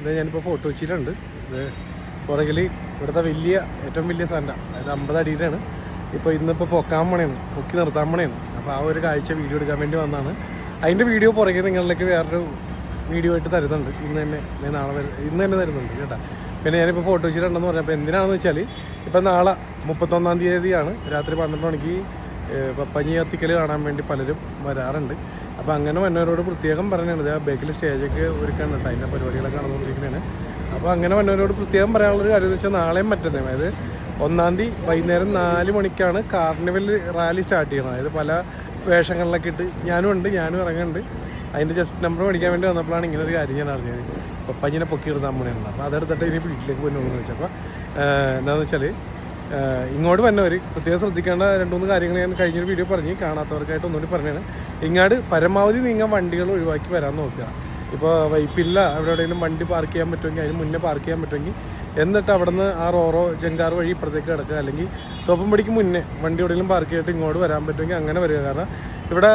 ഇത് ഞാനിപ്പോൾ ഫോട്ടോ വെച്ചിട്ടുണ്ട്. ഇത് പുറകിൽ ഇവിടുത്തെ വലിയ ഏറ്റവും വലിയ സാധനം. അതായത് അമ്പത് അടിയിലാണ് ഇപ്പോൾ ഇന്നിപ്പോൾ പൊക്കാൻ പണിയാണ് പൊക്കി നിർത്താൻ പണിയാണ് അപ്പോൾ ആ ഒരു കാഴ്ച വീഡിയോ എടുക്കാൻ വേണ്ടി വന്നതാണ്. അതിന്റെ വീഡിയോ പുറകെ നിങ്ങളിലേക്ക് വേറൊരു വീഡിയോ ആയിട്ട് തരുന്നുണ്ട്. ഇന്ന് തന്നെ ഞാൻ നാളെ വരെ ഇന്ന് തന്നെ തരുന്നുണ്ട് കേട്ടോ. പിന്നെ ഞാനിപ്പോൾ ഫോട്ടോ വെച്ചിട്ടുണ്ടെന്ന് പറഞ്ഞപ്പോൾ എന്തിനാണെന്ന് വെച്ചാൽ ഇപ്പം നാളെ മുപ്പത്തൊന്നാം തീയതിയാണ്. രാത്രി പന്ത്രണ്ട് മണിക്ക് കത്തിക്കൽ കാണാൻ വേണ്ടി പലരും വരാറുണ്ട്. അപ്പോൾ അങ്ങനെ വന്നവരോട് പ്രത്യേകം പറയുന്നത് ആ ബേക്കിൽ സ്റ്റേജൊക്കെ ഒരുക്കാനുണ്ട്. അതിന്റെ പരിപാടികളൊക്കെ നടന്നുകൊണ്ടിരിക്കുന്നതാണ് അപ്പോൾ അങ്ങനെ വന്നവരോട് പ്രത്യേകം പറയാനുള്ളൊരു കാര്യം എന്ന് വെച്ചാൽ നാളെയും മറ്റന്നേ അതായത് ഒന്നാം തീയതി വൈകുന്നേരം നാല് മണിക്കാണ് കാർണിവൽ റാലി സ്റ്റാർട്ട് ചെയ്യണം അതായത് പല വേഷങ്ങളിലൊക്കെ ഇട്ട് ഞാനും ഉണ്ട് ഞാനും ഇറങ്ങുന്നുണ്ട്. അതിന്റെ ജസ്റ്റ് നമ്പർ മേടിക്കാൻ വേണ്ടി വന്നപ്പോഴാണ് ഇങ്ങനെ ഒരു കാര്യം ഞാൻ അറിഞ്ഞത്. പപ്പഞ്ഞിനെ പൊക്കി ഇടുന്ന അമ്മയാണ് അപ്പോൾ അതെടുത്തിട്ട് ഇനി വീട്ടിലേക്ക് പോയി നോക്കുന്നത് വെച്ചപ്പോൾ എന്താണെന്ന് വെച്ചാൽ ഇങ്ങോട്ട് വന്നവർ പ്രത്യേകം ശ്രദ്ധിക്കേണ്ട രണ്ട് മൂന്ന് കാര്യങ്ങൾ ഞാൻ കഴിഞ്ഞൊരു വീഡിയോ പറഞ്ഞു കാണാത്തവർക്കായിട്ട് ഒന്നുകൂടി പറഞ്ഞാണ്. ഇങ്ങാട് പരമാവധി നിങ്ങൾ വണ്ടികൾ ഒഴിവാക്കി വരാൻ നോക്കുക. ഇപ്പോൾ വൈപ്പില്ല അവിടെ എവിടെയെങ്കിലും വണ്ടി പാർക്ക് ചെയ്യാൻ പറ്റുമെങ്കിൽ അതിന് മുന്നേ പാർക്ക് ചെയ്യാൻ പറ്റുമെങ്കിൽ എന്നിട്ട് അവിടെ നിന്ന് ആ റോറോ ജങ്കാർ വഴി ഇപ്പുറത്തേക്ക് കിടക്കുക. അല്ലെങ്കിൽ തോപ്പമ്പടിക്ക് മുന്നേ വണ്ടി എവിടെയെങ്കിലും പാർക്ക് ചെയ്തിട്ട് ഇങ്ങോട്ട് വരാൻ പറ്റുമെങ്കിൽ അങ്ങനെ വരിക. കാരണം ഇവിടെ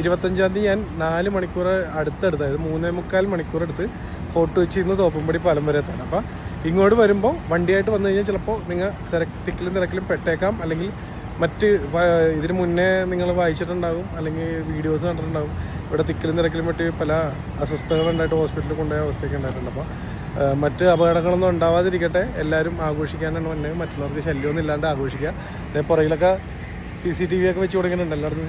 ഇരുപത്തഞ്ചാം തീയതി ഞാൻ നാല് മണിക്കൂർ അടുത്തെടുത്ത് അതായത് മൂന്നേ മുക്കാൽ മണിക്കൂർ എടുത്ത് ഫോട്ടോ വെച്ച് ഇന്ന് തോപ്പമ്പടി പാലം വരെ എത്താൻ അപ്പോൾ ഇങ്ങോട്ട് വരുമ്പോൾ വണ്ടിയായിട്ട് വന്നു കഴിഞ്ഞാൽ ചിലപ്പോൾ നിങ്ങൾ തിരക്ക് തിക്കിലും തിരക്കിലും പെട്ടേക്കാം. അല്ലെങ്കിൽ മറ്റ് ഇതിന് മുന്നേ നിങ്ങൾ വായിച്ചിട്ടുണ്ടാകും അല്ലെങ്കിൽ വീഡിയോസ് കണ്ടിട്ടുണ്ടാകും ഇവിടെ തിക്കിലും തിരക്കിലും മറ്റ് പല അസ്വസ്ഥതകളുണ്ടായിട്ട് ഹോസ്പിറ്റലിൽ കൊണ്ടുപോയ അവസ്ഥയൊക്കെ ഉണ്ടായിട്ടുണ്ട്. അപ്പോൾ മറ്റ് അപകടങ്ങളൊന്നും ഉണ്ടാവാതിരിക്കട്ടെ. എല്ലാവരും ആഘോഷിക്കാനാണ് വന്നത് മറ്റുള്ളവർക്ക് ശല്യമൊന്നും ഇല്ലാണ്ട് ആഘോഷിക്കുക. അതേ പുറകിലൊക്കെ സി സി ടി വി ഒക്കെ വെച്ച് കൊടുക്കുന്നുണ്ട്. എല്ലായിടത്തും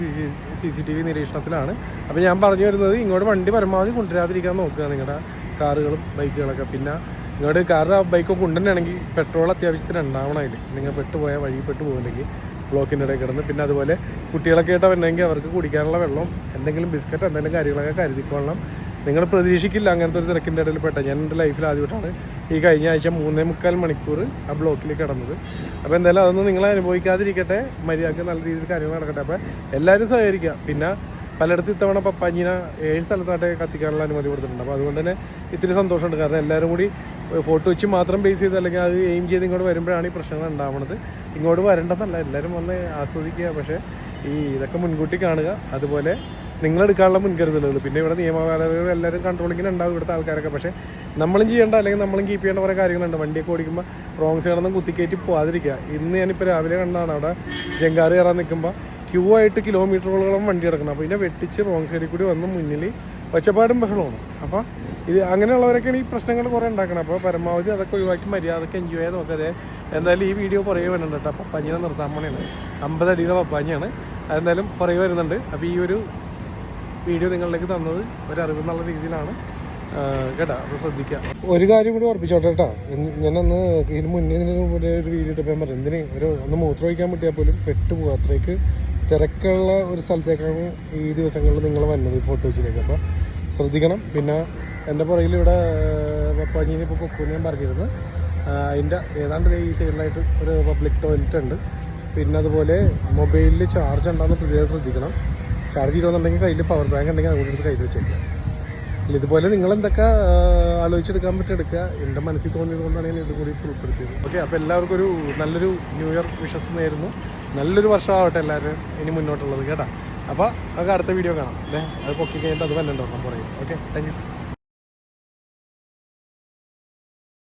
സി സി ടി വി നിരീക്ഷണത്തിലാണ്. അപ്പോൾ ഞാൻ പറഞ്ഞു വരുന്നത് ഇങ്ങോട്ട് വണ്ടി പരമാവധി കൊണ്ടുവരാതിരിക്കാൻ നോക്കുക. നിങ്ങളുടെ കാറുകളും ബൈക്കുകളൊക്കെ. പിന്നെ ഇങ്ങോട്ട് കാറ് ബൈക്കൊക്കെ കൊണ്ടുതന്നെയാണെങ്കിൽ പെട്രോൾ അത്യാവശ്യത്തിന് ഉണ്ടാവണം അതിൽ നിങ്ങൾ പെട്ടുപോയാൽ വഴി പെട്ട് പോകുന്നെങ്കിൽ ബ്ലോക്കിന്റെ ഇടയിൽ കിടന്ന്. പിന്നെ അതുപോലെ കുട്ടികളൊക്കെ ആയിട്ട് വരണമെങ്കിൽ അവർക്ക് കുടിക്കാനുള്ള വെള്ളം എന്തെങ്കിലും ബിസ്ക്കറ്റ് എന്തെങ്കിലും കാര്യങ്ങളൊക്കെ കരുതിക്കൊള്ളണം. നിങ്ങൾ പ്രതീക്ഷിക്കില്ല അങ്ങനത്തെ ഒരു തിരക്കിന്റെ ഇടയിൽ പെട്ട ഞാൻ എന്റെ ലൈഫിൽ ആദ്യമായിട്ടാണ് ഈ കഴിഞ്ഞ ആഴ്ച മൂന്നേ മുക്കാൽ മണിക്കൂർ ആ ബ്ലോക്കിൽ കിടന്നത്. അപ്പോൾ എന്തായാലും അതൊന്നും നിങ്ങൾ അനുഭവിക്കാതിരിക്കട്ടെ. മര്യാദയ്ക്ക് നല്ല രീതിയിൽ കാര്യങ്ങൾ നടക്കട്ടെ. അപ്പോൾ എല്ലാവരും സഹകരിക്കുക. പിന്നെ പലയിടത്തും ഇത്തവണ പപ്പാഞ്ഞിന ഏഴ് സ്ഥലത്തായിട്ട് കത്തിക്കാനുള്ള അനുമതി കൊടുത്തിട്ടുണ്ട്. അപ്പോൾ അതുകൊണ്ട് തന്നെ ഇത്തിരി സന്തോഷമുണ്ട്. കാരണം എല്ലാവരും കൂടി ഫോട്ടോ വെച്ച് മാത്രം ബേസ് ചെയ്ത് അല്ലെങ്കിൽ അത് എയിം ചെയ്ത് ഇങ്ങോട്ട് വരുമ്പോഴാണ് ഈ പ്രശ്നങ്ങൾ ഉണ്ടാവുന്നത് ഇങ്ങോട്ട് വരേണ്ടതല്ല എല്ലാവരും വന്ന് ആസ്വദിക്കുക. പക്ഷേ ഈ ഇതൊക്കെ മുൻകൂട്ടി കാണുക. അതുപോലെ നിങ്ങളെടുക്കാനുള്ള മുൻകരുതലുകൾ. പിന്നെ ഇവിടെ നിയമപാലകർ എല്ലാവരും കൺട്രോളിങ്ങിന് ഉണ്ടാവും ഇവിടുത്തെ ആൾക്കാരൊക്കെ. പക്ഷേ നമ്മളും ചെയ്യേണ്ട അല്ലെങ്കിൽ നമ്മളും കീപ്പ് ചെയ്യേണ്ട കുറേ കാര്യങ്ങളുണ്ട്. വണ്ടിയൊക്കെ ഓടിക്കുമ്പോൾ റോങ് സൈഡൊന്നും കുത്തിക്കയറ്റി പോകാതിരിക്കുക ഇന്ന് ഞാനിപ്പോൾ രാവിലെ കണ്ടതാണ് അവിടെ ജങ്കാറ് കയറാൻ നിൽക്കുമ്പോൾ ക്യൂ ആയിട്ട് കിലോമീറ്ററുകളോളം വണ്ടി കിടക്കണം അപ്പോൾ ഇതിനെ വെട്ടിച്ച് റോങ് സൈഡിൽ കൂടി വന്ന് മുന്നിൽ ഒച്ചപ്പാടും ബഹളമാണ് അപ്പോൾ ഇത് അങ്ങനെയുള്ളവരൊക്കെയാണ് ഈ പ്രശ്നങ്ങൾ കുറേ ഉണ്ടാക്കണം. അപ്പോൾ പരമാവധി അതൊക്കെ ഒഴിവാക്കി മര്യാദയ്ക്ക് എൻജോയ് ചെയ്ത് നോക്കരുത് എന്തായാലും ഈ വീഡിയോ പുറകെ വരുന്നുണ്ട് കേട്ടോ. പപ്പാഞ്ഞിനെ നിർത്താൻ പോണേണ്. അമ്പത് അടിയുടെ പപ്പാഞ്ഞാണ് അതെന്തായാലും പുറകെ വരുന്നുണ്ട്. അപ്പോൾ ഈ ഒരു വീഡിയോ നിങ്ങളിലേക്ക് തന്നത് ഒരു അറിവ് എന്നുള്ള രീതിയിലാണ് കേട്ടോ. അപ്പോൾ ശ്രദ്ധിക്കുക ഒരു കാര്യം കൂടി ഉറപ്പിച്ചോട്ടെ കേട്ടോ. ഞാനന്ന് ഇതിന് മുന്നേ ഇതിന് ഒരു വീഡിയോ ഇട്ടപ്പോൾ ഞാൻ പറഞ്ഞു എന്തിന് ഒരു ഒന്ന് മൂത്രം ഒഴിക്കാൻ പറ്റിയാൽ പോലും പെട്ടുപോകും അത്രയ്ക്ക്. തിരക്കുള്ള ഒരു സ്ഥലത്തേക്കാണ് ഈ ദിവസങ്ങളിൽ നിങ്ങൾ വന്നത് ഈ ഫോട്ടോസിലേക്ക് അപ്പോൾ ശ്രദ്ധിക്കണം. പിന്നെ എന്റെ പുറകിൽ ഇവിടെ പപ്പാഞ്ഞിന് ഇപ്പോൾ പൊക്കുമെന്ന് ഞാൻ പറഞ്ഞിരുന്നു. അതിന്റെ ഏതാണ്ട് ഈ സൈഡിലായിട്ട് ഒരു പബ്ലിക് ടോയ്ലറ്റ് ഉണ്ട്. പിന്നെ അതുപോലെ മൊബൈലിൽ ചാർജ് ഉണ്ടാകുന്ന പ്രത്യേകം ശ്രദ്ധിക്കണം. ചാർജ് ചെയ്യണമെന്നുണ്ടെങ്കിൽ കയ്യിൽ പവർ ബാങ്ക് ഉണ്ടെങ്കിൽ അതുകൊണ്ട് കയ്യിൽ വെച്ചേക്കുക. അല്ല ഇതുപോലെ നിങ്ങൾ എന്തൊക്കെ ആലോചിച്ചെടുക്കാൻ പറ്റും എടുക്കുക എന്റെ മനസ്സിൽ തോന്നിയത് കൊണ്ടാണ് ഞാൻ ഇതും കൂടി ഉൾപ്പെടുത്തിയത്. ഓക്കെ അപ്പോൾ എല്ലാവർക്കും ഒരു നല്ലൊരു ന്യൂ ഇയർ വിഷസ് നേരുന്നു. നല്ലൊരു വർഷമാവട്ടെ എല്ലാവരും ഇനി മുന്നോട്ടുള്ളത് കേട്ടോ. അപ്പോൾ നമുക്ക് അടുത്ത വീഡിയോ കാണാം. അല്ലേ അത് പൊക്കി കഴിഞ്ഞിട്ട് അത് വന്നിട്ടുണ്ടോ പറയും ഓക്കെ താങ്ക്